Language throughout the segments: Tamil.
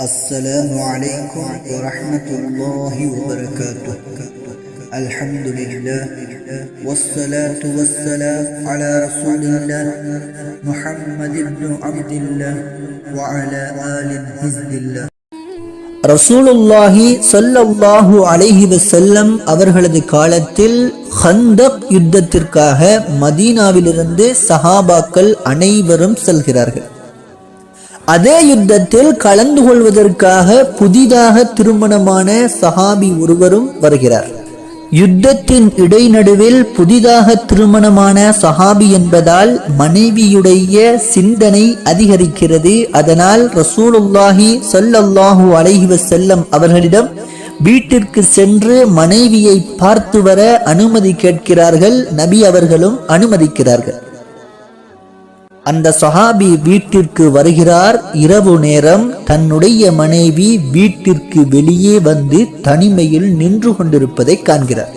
السلام عليكم ورحمة الله وبركاته الحمد لله والصلاة والسلام على رسول الله محمد بن عبد الله وعلى آل حزب الله ரசூலுல்லாஹி ஸல்லல்லாஹு அலைஹி வஸல்லம் அவர்களது காலத்தில் ஹந்தக் யுத்தத்திற்காக மதீனாவிலிருந்து சஹாபாக்கள் அனைவரும் செல்கிறார்கள் அதே யுத்தத்தில் கலந்து கொள்வதற்காக புதிதாக திருமணமான சஹாபி ஒருவரும் வருகிறார். யுத்தத்தின் இடைநடுவில் புதிதாக திருமணமான சஹாபி என்பதால் மனைவியுடைய சிந்தனை அதிகரிக்கிறது. அதனால் ரசூலுல்லாஹி ஸல்லல்லாஹு அலைஹி செல்லம் அவர்களிடம் வீட்டிற்கு சென்று மனைவியை பார்த்து வர அனுமதி கேட்கிறார்கள். நபி அவர்களும் அனுமதிக்கிறார்கள். அந்த சஹாபி வீட்டிற்கு வருகிறார். இரவு நேரம் தன்னுடைய மனைவி வீட்டிற்கு வெளியே வந்து தனிமையில் நின்று கொண்டிருப்பதை காண்கிறார்.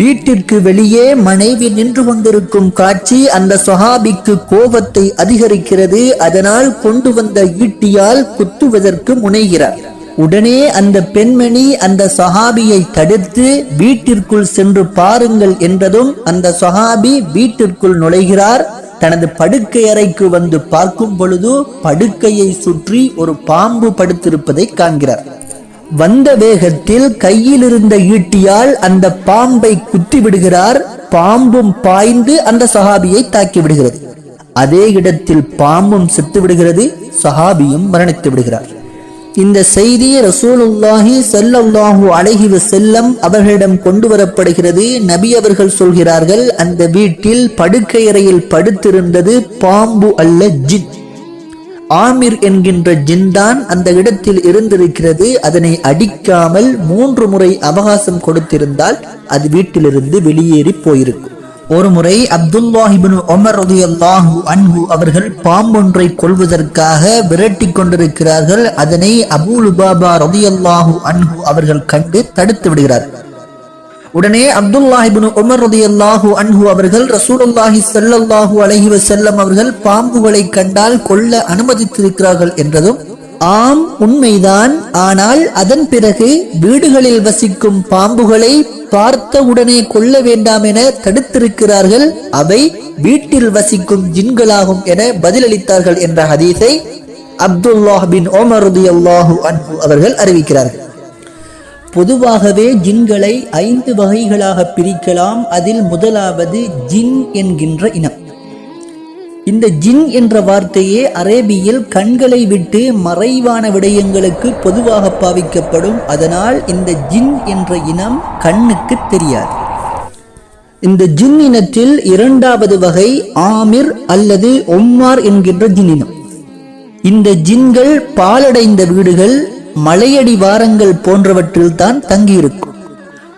வீட்டிற்கு வெளியே மனைவி நின்று கொண்டிருக்கும் காட்சி அந்த சஹாபிக்கு கோபத்தை அதிகரிக்கிறது. அதனால் கொண்டு வந்த ஈட்டியால் குத்துவதற்கு முனைகிறார். உடனே அந்த பெண்மணி அந்த சஹாபியை தடுத்து வீட்டிற்குள் சென்று பாருங்கள் என்றதும் அந்த சஹாபி வீட்டிற்குள் நுழைகிறார். தனது படுக்கை அறைக்கு வந்து பார்க்கும் பொழுது படுக்கையை சுற்றி ஒரு பாம்பு படுத்திருப்பதை காண்கிறார். வந்த வேகத்தில் கையில் இருந்த ஈட்டியால் அந்த பாம்பை குத்தி விடுகிறார் பாம்பும் பாய்ந்து அந்த சஹாபியை தாக்கி விடுகிறது அதே இடத்தில் பாம்பும் செத்து விடுகிறது சஹாபியும் மரணித்து விடுகிறார். இந்த செய்தி ரசூலுல்லாஹி ஸல்லல்லாஹு அலைஹி செல்லம் அவர்களிடம் கொண்டு வரப்படுகிறது. நபி அவர்கள் சொல்கிறார்கள் அந்த வீட்டில் படுக்கையறையில் படுத்திருந்தது பாம்பு அல்ல ஜின். ஆமிர் என்கின்ற ஜின்தான் அந்த இடத்தில் இருந்திருக்கிறது. அதனை அடிக்காமல் மூன்று முறை அவகாசம் கொடுத்திருந்தால் அது வீட்டிலிருந்து வெளியேறி போயிருக்கும். ஒரு முறை அப்துல்லாஹிபின் ஒமர் ரதியல்லாஹு அவர்கள் பாம்பொன்றை கொள்வதற்காக விரட்டி கொண்டிருக்கிறார்கள். அதனை அபூலுபாபா ரதியல்லாஹு அன்ஹு அவர்கள் கண்டு தடுத்து விடுகிறார்கள் உடனே அப்துல்லாஹிபின் உமர் ரதியல்லாஹு அன்ஹு அவர்கள் ரசூலுல்லாஹி செல்லல்லாஹு அழகி செல்லம் அவர்கள் பாம்புகளை கண்டால் கொல்ல அனுமதித்திருக்கிறார்கள் என்றதும் ஆம் உண்மைதான். ஆனால் அதன் பிறகு வீடுகளில் வசிக்கும் பாம்புகளை பார்த்த உடனே கொல்ல வேண்டாம் என தடுத்திருக்கிறார்கள். அவை வீட்டில் வசிக்கும் ஜின்களாகும் என பதிலளித்தார்கள் என்ற ஹதீஸை அப்துல்லாஹ் பின் ஓமர் அவர்கள் அறிவிக்கிறார்கள். பொதுவாகவே ஜின்களை ஐந்து வகைகளாக பிரிக்கலாம். அதில் முதலாவது ஜின் என்கின்ற இனம். இந்த ஜின் என்ற வார்த்தையே அரேபியில் கண்களை விட்டு மறைவான விடயங்களுக்கு பொதுவாக பாவிக்கப்படும். அதனால் இந்த ஜின் என்ற இனம் கண்ணுக்கு தெரியாது. இந்த ஜின் இனத்தில் இரண்டாவது வகை ஆமிர் அல்லது ஒம்மார் என்கின்ற ஜின் இனம். இந்த ஜின்கள் பாலடைந்த வீடுகள் மலையடி வாரங்கள் போன்றவற்றில் தான் தங்கியிருக்கும்.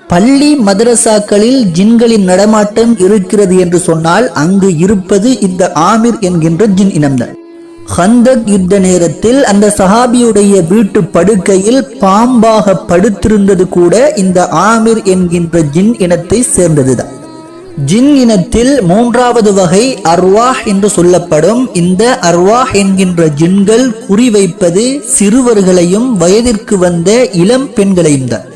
பள்ளி மதரசாக்களில் ஜின்களின் நடமாட்டம் இருக்கிறது என்று சொன்னால் அங்கு இருப்பது இந்த ஆமிர் என்கின்ற ஜின் இனம்தான். ஹந்தக் யுத்த நேரத்தில் அந்த சஹாபியுடைய வீட்டு படுக்கையில் பாம்பாக படுத்திருந்தது கூட இந்த ஆமிர் என்கின்ற ஜின் இனத்தை சேர்ந்ததுதான். ஜின் இனத்தில் மூன்றாவது வகை அர்வாஹ் என்று சொல்லப்படும் இந்த அர்வாஹ் என்கின்ற ஜின்கள் குறிவைப்பது சிறுவர்களையும் வயதிற்கு வந்த இளம் பெண்களையும் தான்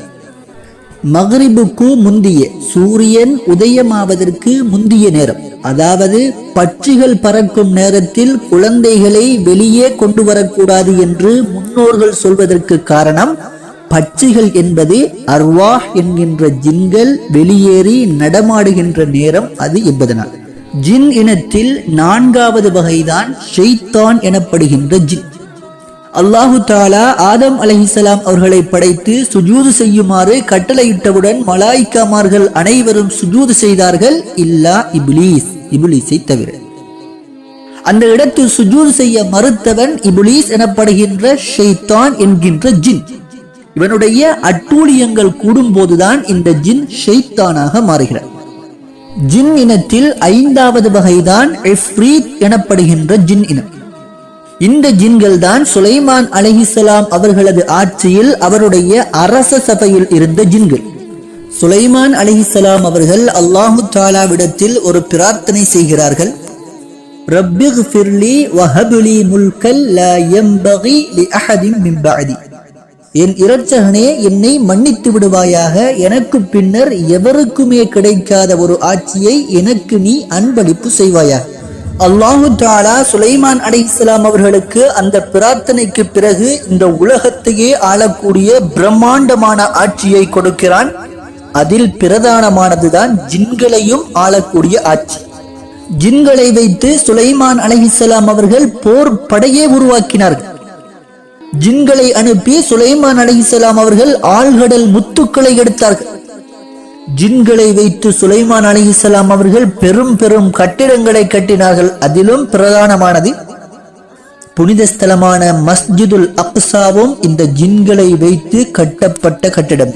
மகரிபுக்கு முந்திய சூரியன் உதயமாவதற்கு முந்திய நேரம். அதாவது பட்சிகள் பறக்கும் நேரத்தில் குழந்தைகளை வெளியே கொண்டு வரக்கூடாது என்று முன்னோர்கள் சொல்வதற்கு காரணம் பட்சிகள் என்பது அர்வாஹ் என்கின்ற ஜின்கள் வெளியேறி நடமாடுகின்ற நேரம் அது என்பதனால். ஜின் இனத்தில் நான்காவது வகைதான் ஷெய்தான் எனப்படுகின்ற ஜின். அல்லாஹு தாலா ஆதம் அலஹிசலாம் அவர்களை படைத்து சுஜூது செய்யுமாறு கட்டளையிட்டவுடன் மலாய்க்காமார்கள் அனைவரும் சுஜூது செய்தார்கள் இல்லா இபுலீஸ் இபுலீஸை தவிர. அந்த இடத்தில் சுஜூது செய்ய மறுத்தவன் இபுலீஸ் எனப்படுகின்ற ஷெய்தான் என்கின்ற ஜின். இவனுடைய அட்டூழியங்கள் கூடும்போதுதான் இந்த ஜின் ஷெய்தானாக மாறுகிறார் ஜின் இனத்தில் ஐந்தாவது வகைதான் எனப்படுகின்ற ஜின் இனம். இந்த ஜின்கள் தான் சுலைமான் அலஹிசலாம் அவர்களது ஆட்சியில் அவருடைய அரச சபையில் இருந்த ஜின்கள். சுலைமான் அலிஹிசலாம் அவர்கள் அல்லாஹு தாலாவிடத்தில் ஒரு பிரார்த்தனை செய்கிறார்கள். ரப்பிஃபிர்லி வஹபுலி முல்கல் லா எம்பகி லி அஹதின் மின் என் இரட்சகனே என்னை மன்னித்து விடுவாயாக. எனக்கு பின்னர் எவருக்குமே கிடைக்காத ஒரு ஆட்சியை எனக்கு நீ அன்பளிப்பு செய்வாயாக. அல்லாஹு தாலா சுலைமான் இஸ்லாம் அவர்களுக்கு அந்த பிரார்த்தனைக்கு பிறகு இந்த உலகத்தையே ஆளக்கூடிய பிரம்மாண்டமான ஆட்சியை கொடுக்கிறான். அதில் பிரதானமானதுதான் ஜின்களையும் ஆளக்கூடிய ஆட்சி. ஜின்களை வைத்து சுலைமான் அலைஹிஸ்ஸலாம் அவர்கள் போர் படையே உருவாக்கினார்கள். ஜின்களை அனுப்பி சுலைமான் அலைஹிஸ்ஸலாம் அவர்கள் ஆழ்கடல் முத்துக்களை எடுத்தார்கள். ஜின்களை வைத்து சுலைமான் அலைஹிஸ்ஸலாம் அவர்கள் பெரும் பெரும் கட்டிடங்களை கட்டினார்கள். அதிலும் பிரதானமானது புனித ஸ்தலமான மஸ்ஜிதுல் அப்சாவும் இந்த ஜின்களை வைத்து கட்டப்பட்ட கட்டிடம்.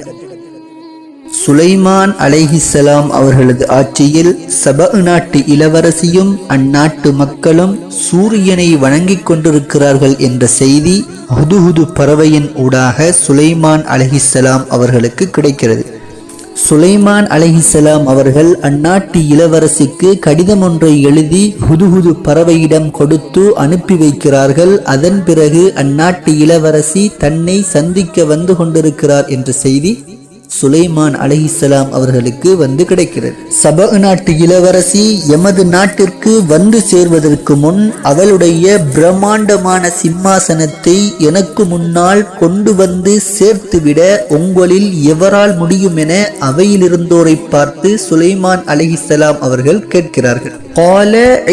சுலைமான் அலைஹிஸ்ஸலாம் அவர்களது ஆட்சியில் சப நாட்டு இளவரசியும் அந்நாட்டு மக்களும் சூரியனை வணங்கிக் கொண்டிருக்கிறார்கள் என்ற செய்தி ஹுதுஹுது பறவையின் ஊடாக சுலைமான் அலைஹிஸ்ஸலாம் அவர்களுக்கு கிடைக்கிறது. சுலைமான் அலைஹிஸ்ஸலாம் அவர்கள் அந்நாட்டு இளவரசிக்கு கடிதம் ஒன்றை எழுதி ஹுதுஹுது பறவையிடம் கொடுத்து அனுப்பி வைக்கிறார்கள். அதன் பிறகு அந்நாட்டு இளவரசி தன்னை சந்திக்க வந்து கொண்டிருக்கிறார் என்ற செய்தி சுலைமான் அலிஹிசலாம் அவர்களுக்கு வந்து கிடைக்கிறது. சப நாட்டு இளவரசி எமது நாட்டிற்கு வந்து சேர்வதற்கு முன் அவளுடைய பிரம்மாண்டமான சிம்மாசனத்தை எனக்கு முன்னால் கொண்டு வந்து சேர்த்துவிட உங்களில் எவரால் முடியும் என அவையிலிருந்தோரை பார்த்து சுலைமான் அலிஹிசலாம் அவர்கள் கேட்கிறார்கள். கால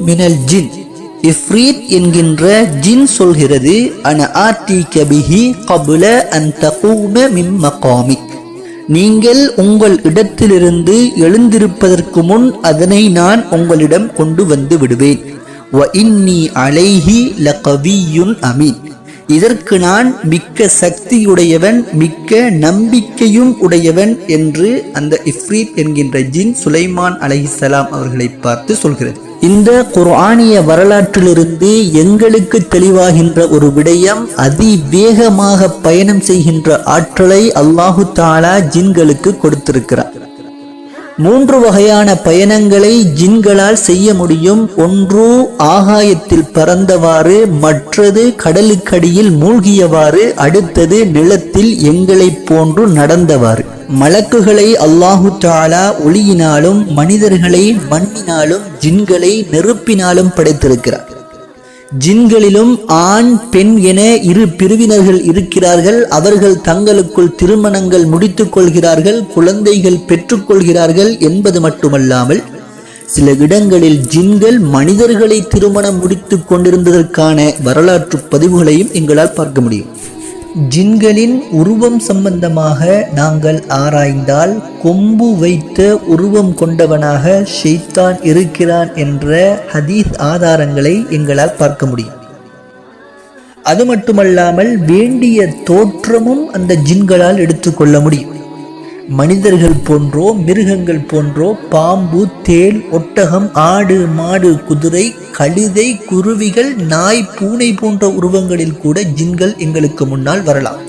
மினல் ஜின். இஃப்ரீத் என்கின்ற ஜின் சொல்கிறது அன ஆர்டி கபிஹி கபுல அந்த தகூம மிம் நீங்கள் உங்கள் இடத்திலிருந்து எழுந்திருப்பதற்கு முன் அதனை நான் உங்களிடம் கொண்டு வந்து விடுவேன். வ இன்னி அலைஹி லகவியுன் அமீன். இதற்கு நான் மிக்க சக்தியுடையவன் மிக்க நம்பிக்கையும் உடையவன் என்று அந்த இஃப்ரீத் என்கின்ற ஜின் சுலைமான் அலஹிசலாம் அவர்களை பார்த்து சொல்கிறது. இந்த குர்ஆனிய வரலாற்றிலிருந்து எங்களுக்கு தெளிவாகின்ற ஒரு விடயம் அதிவேகமாக பயணம் செய்கின்ற ஆற்றலை அல்லாஹு தாலா ஜின்களுக்கு கொடுத்திருக்கிறார் மூன்று வகையான பயணங்களை ஜின்களால் செய்ய முடியும். ஒன்று ஆகாயத்தில் பறந்தவாறு மற்றது கடலுக்கடியில் மூழ்கியவாறு அடுத்தது நிலத்தில் எங்களைப் போன்று நடந்தவாறு. மலக்குகளை அல்லாஹு தாலா ஒளியினாலும் மனிதர்களை மண்ணினாலும் ஜின்களை நெருப்பினாலும் படைத்திருக்கிறார். ஜின்களிலும் ஆண் பெண் என இரு பிரிவினர்கள் இருக்கிறார்கள். அவர்கள் தங்களுக்குள் திருமணங்கள் முடித்துக் கொள்கிறார்கள் குழந்தைகள் பெற்றுக்கொள்கிறார்கள் என்பது மட்டுமல்லாமல் சில இடங்களில் ஜின்கள் மனிதர்களை திருமணம் முடித்துக் கொண்டிருந்ததற்கான வரலாற்று பதிவுகளையும் எங்களால் பார்க்க முடியும். ஜின்களின் உருவம் சம்பந்தமாக நாங்கள் ஆராய்ந்தால் கொம்பு வைத்த உருவம் கொண்டவனாக ஷெய்தான் இருக்கிறான் என்ற ஹதீஸ் ஆதாரங்களை எங்களால் பார்க்க முடியும். அது மட்டுமல்லாமல் வேண்டிய தோற்றமும் அந்த ஜின்களால் எடுத்துக்கொள்ள முடியும். மனிதர்கள் போன்றோ மிருகங்கள் போன்றோ பாம்பு தேல் ஒட்டகம் ஆடு மாடு குதிரை கழுதை குருவிகள் நாய் பூனை போன்ற உருவங்களில் கூட ஜின்கள் எங்களுக்கு முன்னால் வரலாம்.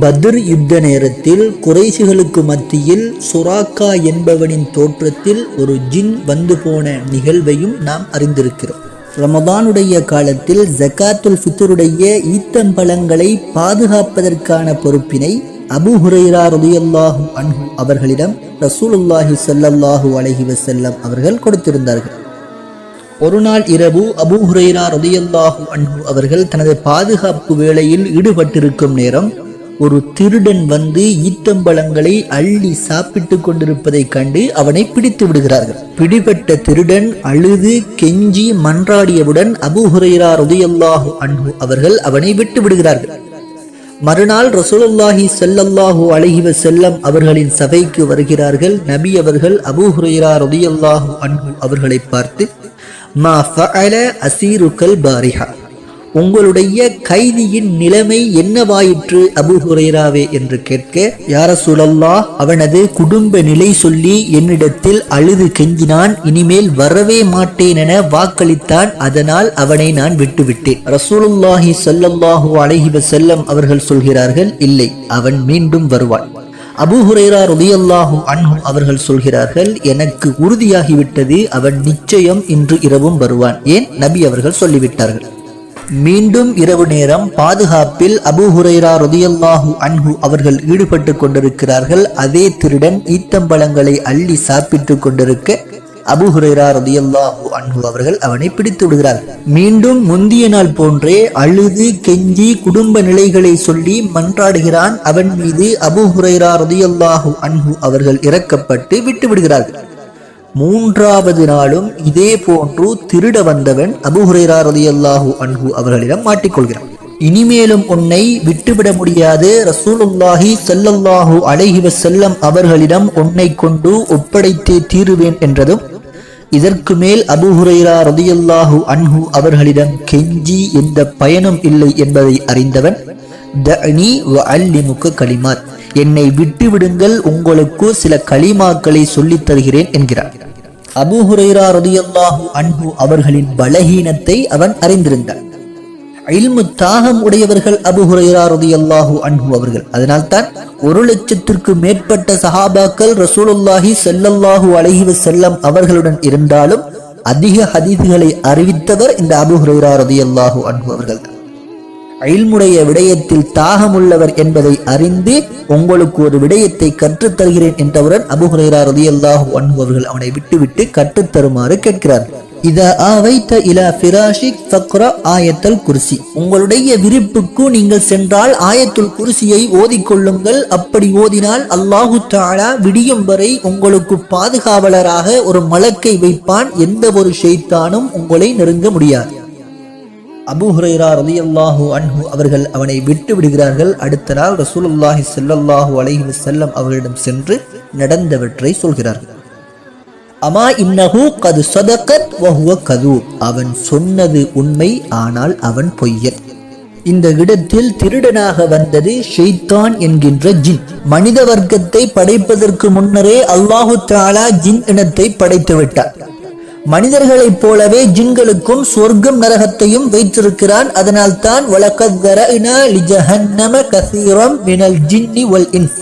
பத்ர் யுத்த நேரத்தில் குறைசிகளுக்கு மத்தியில் சுராக்கா என்பவனின் தோற்றத்தில் ஒரு ஜின் வந்து போன நிகழ்வையும் நாம் அறிந்திருக்கிறோம். ரமதானுடைய காலத்தில் ஜக்காத்துல் ஃபித்தருடைய ஈத்தம்பழங்களை பாதுகாப்பதற்கான பொறுப்பினை அபு ஹுரைரா ரலியல்லாஹு அன்ஹு அவர்களிடம் ரசூலுல்லாஹி சல்லல்லாஹு அலஹி வசல்லம் அவர்கள் கொடுத்திருந்தார்கள். ஒரு நாள் இரவு அபு ஹுரைரா ரலியல்லாஹு அன்ஹு அவர்கள் தனது பாதுகாப்பு வேளையில் ஈடுபட்டிருக்கும் நேரம் ஒரு திருடன் வந்து ஈத்தம்பழங்களை அள்ளி சாப்பிட்டு கொண்டிருப்பதைக் கண்டு அவனை பிடித்து விடுகிறார்கள். பிடிபட்ட திருடன் அழுது கெஞ்சி மன்றாடியவுடன் அபு ஹுரைரா ருதியல்லாஹு அன்ஹு அவர்கள் அவனை விட்டு விடுகிறார்கள். மறுநாள் ரசூலுல்லாஹி செல்லல்லாஹூ அழகிவ செல்லம் அவர்களின் சபைக்கு வருகிறார்கள். நபி அவர்கள் அபூ ஹுரைரா ரதியல்லாஹூ அன்பு அவர்களை பார்த்து மா ஃபஅல அசீருக்கல் பாரிஹா? உங்களுடைய கைதியின் நிலைமை என்னவாயிற்று அபு ஹுரைராவே என்று கேட்க யார சுழல்லா அவனது குடும்ப நிலை சொல்லி என்னிடத்தில் அழுது கெஞ்சினான். இனிமேல் வரவே மாட்டேன் என வாக்களித்தான். அதனால் அவனை நான் விட்டுவிட்டேன். ரசூலுல்லாஹி ஸல்லல்லாஹு அலைஹி செல்லம் அவர்கள் சொல்கிறார்கள் இல்லை அவன் மீண்டும் வருவான். அபு ஹுரைரா ரலியல்லாஹு அன்ஹு அவர்கள் சொல்கிறார்கள் எனக்கு உறுதியாகிவிட்டது அவன் நிச்சயம் இன்று இரவும் வருவான். ஏன்? நபி அவர்கள் சொல்லிவிட்டார்கள். மீண்டும் இரவு நேரம் பாதுகாப்பில் அபு ஹுரைரா ரதியல்லாஹு அன்ஹு அவர்கள் ஈடுபட்டு கொண்டிருக்கிறார்கள். அதே திருடன் ஈத்தம்பழங்களை அள்ளி சாப்பிட்டு கொண்டிருக்க அபு ஹுரைரா ரதியல்லாஹு அன்ஹு அவர்கள் அவனை பிடித்து விடுகிறார்கள் மீண்டும் முந்திய நாள் போன்றே அழுது கெஞ்சி குடும்ப நிலைகளை சொல்லி மன்றாடுகிறான். அவன் மீது அபு ஹுரைரா ரதியல்லாஹு அன்ஹு அவர்கள் இறக்கப்பட்டு விட்டு விடுகிறார்கள். மூன்றாவது நாளும் இதே போன்று திருட வந்தவன் அபு ஹுரைரா ரதியல்லாஹு அன்ஹு அவர்களிடம் மாட்டிக்கொள்கிறான். இனிமேலும் உன்னை விட்டுவிட முடியாது. ரசூலுல்லாஹி செல்லல்லாஹு அலைஹி செல்லம் அவர்களிடம் உன்னை கொண்டு ஒப்படைத்தே தீருவேன் என்றதும் இதற்கு மேல் அபுஹுரைரா ரதியல்லாஹு அன்ஹு அவர்களிடம் கெஞ்சி எந்த பயனும் இல்லை என்பதை அறிந்தவன் தஅனி வ அல்லிமுக்க கலிமாத் என்னை விட்டுவிடுங்கள் உங்களுக்கு சில களிமாக்களை சொல்லித் தருகிறேன் என்கிறார் அபு ஹுரைரா ரதியல்லாஹு அன்பு அவர்களின் பலகீனத்தை அவன் அறிந்திருந்தான். இல்மு தாகம் உடையவர்கள் அபு ஹுரைரா ரதியல்லாஹு அன்பு அவர்கள். அதனால்தான் ஒரு லட்சத்திற்கு மேற்பட்ட சஹாபாக்கள் ரசூலுல்லாஹி செல்லல்லாஹு அலைஹி செல்லம் அவர்களுடன் இருந்தாலும் அதிக ஹதீதுகளை அறிவித்தவர் இந்த அபு ஹுரைரா ரதியல்லாஹு அன்பு அவர்கள் அயில்முடைய விடயத்தில் தாகமுள்ளவர் என்பதை அறிந்து உங்களுக்கு ஒரு விடயத்தை கற்றுத் தருகிறேன் என்றவுடன் அபு ரதியல்லாஹு அன்ஹு அவர்கள் அவனை விட்டுவிட்டு கற்றுத் தருமாறு கேட்கிறார். இதா ஆவைத்த இலா ஃபிராஷிக் ஃபக்ரா ஆயத்தல் குர்சி. உங்களுடைய விருப்புக்கு நீங்கள் சென்றால் ஆயத்துல் குர்சியை ஓதிக்கொள்ளுங்கள் அப்படி ஓதினால் அல்லாஹு தாலா விடியும் வரை உங்களுக்கு பாதுகாவலராக ஒரு மலக்கை வைப்பான். எந்த ஒரு செய்தானும் உங்களை நெருங்க முடியாது. அபு ஹுரைரா ரலியல்லாஹு அன்ஹு அவர்கள் அவனை விட்டு விடுகிறார்கள். அடுத்த நாள் ரசூலுல்லாஹி செல்லல்லாஹு அலைஹி செல்லம் அவர்களிடம் சென்று நடந்தவற்றை சொல்கிறார்கள் அமா இன்னஹு கது சதகத் வஹுவ கது. அவன் சொன்னது உண்மை ஆனால் அவன் பொய்யன். இந்த இடத்தில் திருடனாக வந்தது ஷெய்தான் என்கின்ற ஜின். மனித வர்க்கத்தை படைப்பதற்கு முன்னரே அல்லாஹு தாலா ஜின் இனத்தை படைத்து விட்டார் மனிதர்களைப் போலவே ஜின்களுக்கும் சொர்க்கம் நரகத்தையும் வைத்திருக்கிறான். அதனால் தான் கசீரம் ஜின்னி வல் இன்ஸ்.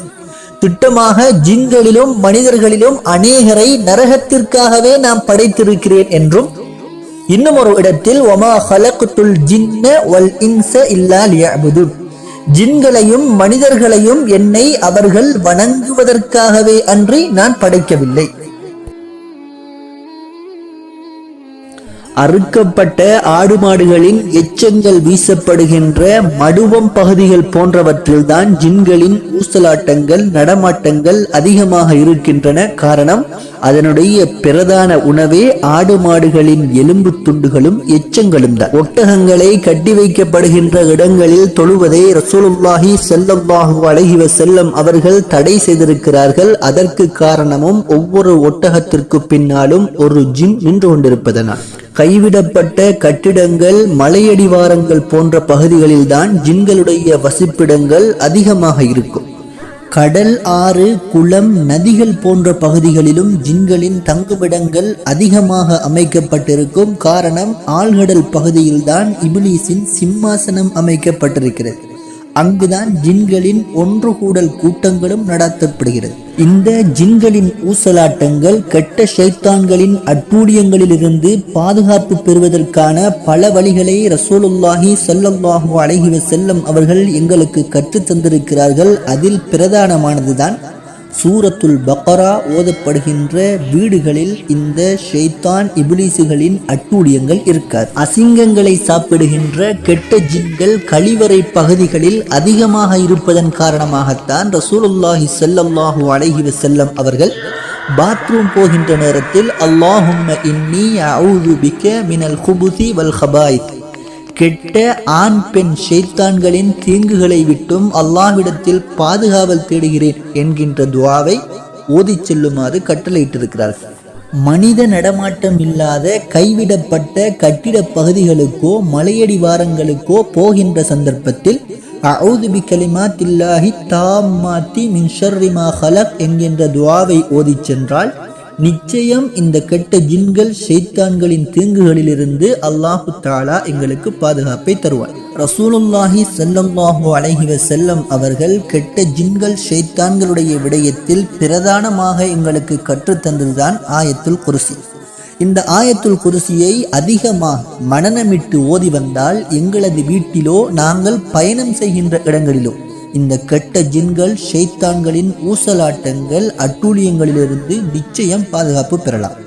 திட்டமாக ஜின்களிலும் மனிதர்களிலும் அநேகரை நரகத்திற்காகவே நாம் படைத்திருக்கிறேன் என்றும் இன்னும் ஒரு இடத்தில் ஒமா ஹலகுத்துல் ஜின்ன வல் இன்ச இல்லா லியஅபுதுன் ஜின்களையும் மனிதர்களையும் என்னை அவர்கள் வணங்குவதற்காகவே அன்றி நான் படைக்கவில்லை. அறுக்கப்பட்ட ஆடு மாடுகளின் எச்சங்கள் வீசப்படுகின்ற மடுவம் பகுதிகள் போன்றவற்றில்தான் ஜின்களின் ஊசலாட்டங்கள் நடமாட்டங்கள் அதிகமாக இருக்கின்றன. காரணம் அதனுடைய பிரதான உணவே ஆடு மாடுகளின் எலும்பு துண்டுகளும் எச்சங்களும் தான். ஒட்டகங்களை கட்டி வைக்கப்படுகின்ற இடங்களில் தொழுவதை ரசூலுல்லாஹி ஸல்லல்லாஹு அழகிவ செல்லம் அவர்கள் தடை செய்திருக்கிறார்கள். அதற்கு காரணமும் ஒவ்வொரு ஒட்டகத்திற்கு பின்னாலும் ஒரு ஜின் நின்று கொண்டிருப்பதனால். கைவிடப்பட்ட கட்டிடங்கள் மலையடிவாரங்கள் போன்ற பகுதிகளில்தான் ஜின்களுடைய வசிப்பிடங்கள் அதிகமாக இருக்கும். கடல் ஆறு குளம் நதிகள் போன்ற பகுதிகளிலும் ஜின்களின் தங்குமிடங்கள் அதிகமாக அமைக்கப்பட்டிருக்கும். காரணம் ஆழ்கடல் பகுதியில்தான் இபிலிஸின் சிம்மாசனம் அமைக்கப்பட்டிருக்கிறது. அங்குதான் ஜின்களின் ஒன்று கூடல் கூட்டங்களும் நடத்தப்படுகிறது. இந்த ஜின்களின் ஊசலாட்டங்கள் கெட்ட ஷைத்தான்களின் அட்டூழியங்களிலிருந்து பாதுகாப்பு பெறுவதற்கான பல வழிகளை ரசூலுல்லாஹி சல்லல்லாஹு அலைஹி செல்லம் அவர்கள் எங்களுக்கு கற்றுத் தந்திருக்கிறார்கள் அதில் பிரதானமானதுதான் சூரத்துல் பக்கரா ஓதப்படுகின்ற வீடுகளில் இந்த ஷெய்தான் இபிலிசுகளின் அட்டூழியங்கள் இருக்காது. அசிங்கங்களை சாப்பிடுகின்ற கெட்ட ஜின்கள் கழிவறை பகுதிகளில் அதிகமாக இருப்பதன் காரணமாகத்தான் ரசூலுல்லாஹி செல்லல்லாஹு அலைஹி செல்லம் அவர்கள் பாத்ரூம் போகின்ற நேரத்தில் அல்லாஹும் இன்னி அவுது பிக்க மினல் குபுதி வல் ஹபாயித் கெட்ட ஆண் பெண் ஷெய்தான்களின் தீங்குகளை விட்டும் அல்லாஹ்விடத்தில் பாதுகாவல் தேடுகிறேன் என்கின்ற துவாவை ஓதிச் செல்லுமாறு கட்டளையிட்டிருக்கிறார்கள் மனித நடமாட்டம் இல்லாத கைவிடப்பட்ட கட்டிட பகுதிகளுக்கோ மலையடி வாரங்களுக்கோ போகின்ற சந்தர்ப்பத்தில் அவுது கலிமா தில்லாஹி தாம்மாத்தி மாத்தி மின்ஷர்ரிமா ஹலக் என்கின்ற துவாவை ஓதிச் சென்றால் நிச்சயம் இந்த கெட்ட ஜின்கள் ஷைத்தான்களின் தீங்குகளிலிருந்து அல்லாஹு தாலா எங்களுக்கு பாதுகாப்பை தருவார். ரசூலுல்லாஹி செல்லம்லாஹு அலைஹி செல்லம் அவர்கள் கெட்ட ஜின்கள் ஷைத்தான்களுடைய விடயத்தில் பிரதானமாக எங்களுக்கு கற்றுத்தந்ததுதான் ஆயத்துல் குருசி. இந்த ஆயத்துல் குருசியை அதிகமாக மனநமிட்டு ஓதி வந்தால் எங்களது வீட்டிலோ நாங்கள் பயணம் செய்கின்ற இடங்களிலோ இந்த கெட்ட ஜின்கள் ஷெய்தான்களின் ஊசலாட்டங்கள் அட்டூழியங்களிலிருந்து நிச்சயம் பாதுகாப்பு பெறலாம்.